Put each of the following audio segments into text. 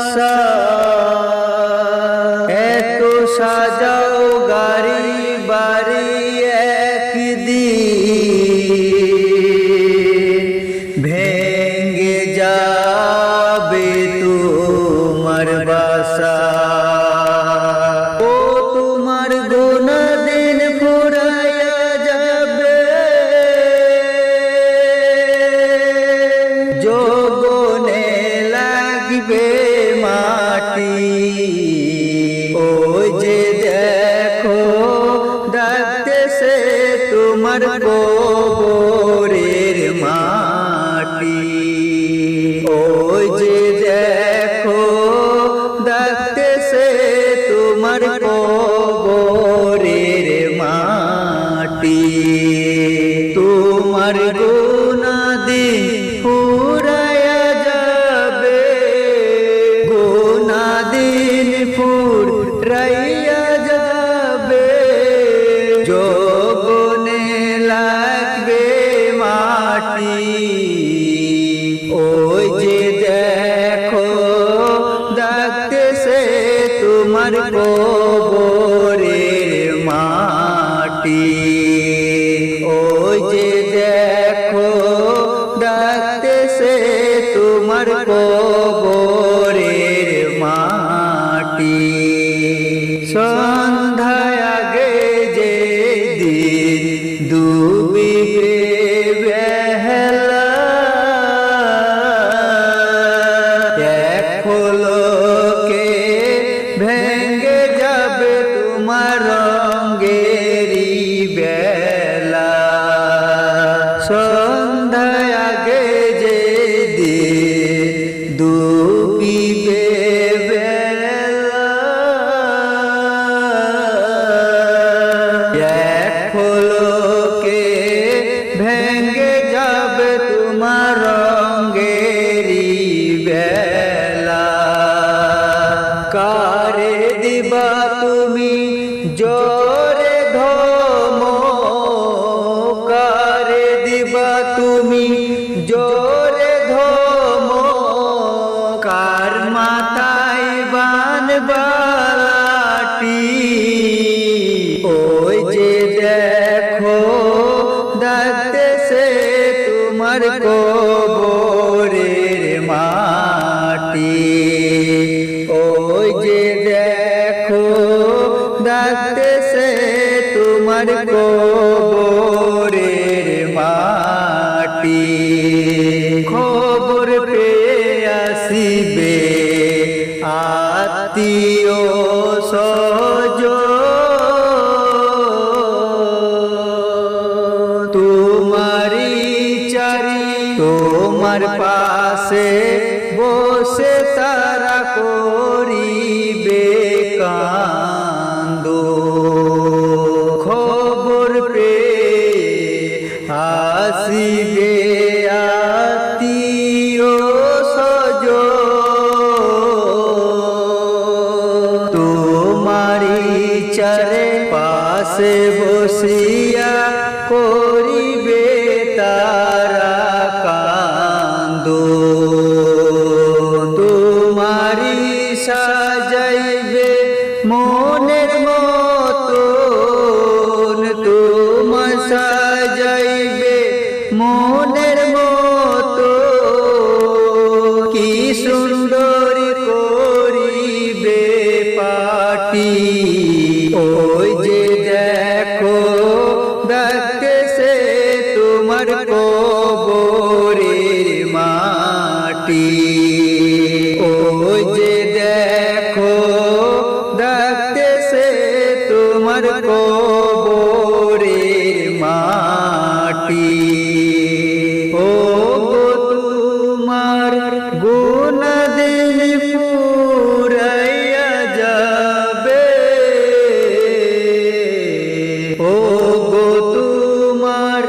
বাসা ओज देखो रक्त से तुमर को माटी। ओज देखो रक्त से तुमर को गोरेर माटी। तुमर गो গুনাদিন ফুরাইয়া যাবে যোগনে লাগবে মাটি ওই যে দেখো ডাকতেছে তোমার কবরের মাটি ওই যে দেখো ডাকতেছে তোমার Sun. मुझे देखो दत्त से तुमर को बोरे माटी। ओ जे देखो दत्त से तुमर को बोरे माटी। তোমার পাশে বসে তারা করিবে কান্দ খবর পে আসিবে আত্মীয় সজ তোমারি চারে পাশে বসিয়া করিবে মনের মতন তোমার সাজাইবে। মনের মতো কি সুন্দর করিবে পাটি। ওই যে দেখো ডাকতেছে তোমার কবরের মাটি। তোমার মাটি। ও তোমার গুণদের পুরাইয়া যাবে। ও তোমার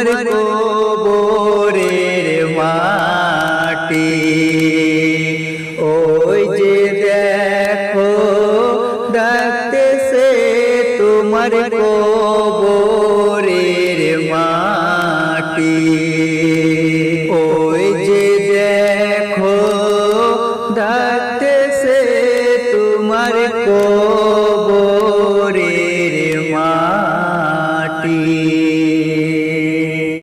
मर को बोरे माटी। ओ जे देखो, दत्त से तुम को बोरे माटी। ओ जे देखो, दत्त